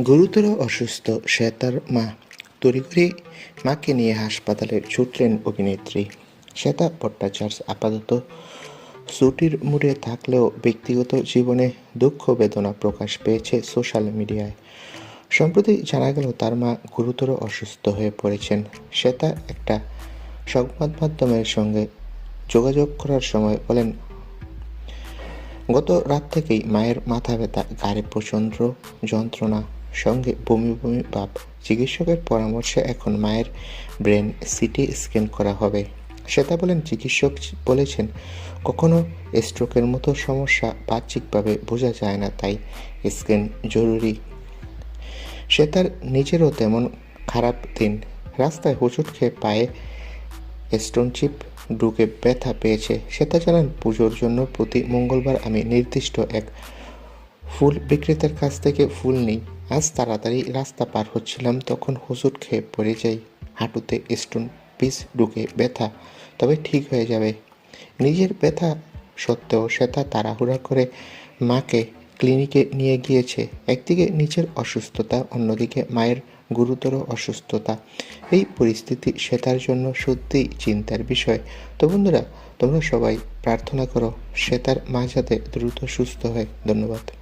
গুরুতর অসুস্থ শ্বেতার মা তড়িঘড়ি মাকে নিয়ে হাসপাতালে ছুটলেন অভিনেত্রী। শ্বেতা ভট্টাচার্য আপাতত ছুটির মুডে থাকলেও ব্যক্তিগত জীবনে দুঃখ বেদনা প্রকাশ পেয়েছে সোশ্যাল মিডিয়ায়। সম্প্রতি জানা গেল তার মা গুরুতর অসুস্থ হয়ে পড়েছেন। শ্বেতা একটা সংবাদ মাধ্যমের সঙ্গে যোগাযোগ করার সময় বলেন, গত রাত থেকেই মায়ের মাথা ব্যথা গাড়ি প্রচণ্ড যন্ত্রণা সঙ্গে বমি বমি ভাব। চিকিৎসকের পরামর্শে এখন মায়ের ব্রেন সিটি স্ক্যান করা হবে। শ্বেতা বলেন, চিকিৎসক বলেছেন, কখনো স্ট্রোকের মতো সমস্যা বাহ্যিকভাবে বোঝা যায় না, তাই স্ক্যান জরুরি। শ্বেতার নিজেরও তেমন খারাপ দিন। রাস্তায় হোঁচট খেয়ে পায়ে স্টোনচিপ ঢুকে ব্যথা পেয়েছে। শ্বেতা জানান, পুজোর জন্য প্রতি মঙ্গলবার আমি নির্দিষ্ট এক ফুল বিক্রেতার কাছ থেকে ফুল নিই। আজ তাড়াতাড়ি রাস্তা পার হচ্ছিলাম, তখন হোঁচট খেয়ে পড়ে যাই। হাঁটুতে স্টোন পিস ঢুকে ব্যথা, তবে ঠিক হয়ে যাবে। নিজের ব্যথা সত্ত্বেও শ্বেতা তাড়াহুড়া করে মাকে ক্লিনিকে নিয়ে গিয়েছে। একদিকে নিজের অসুস্থতা, অন্যদিকে মায়ের গুরুতর অসুস্থতা। এই পরিস্থিতি শ্বেতার জন্য সত্যিই চিন্তার বিষয়। তো বন্ধুরা, তোমরা সবাই প্রার্থনা করো শ্বেতার মা যাতে দ্রুত সুস্থ হয়। ধন্যবাদ।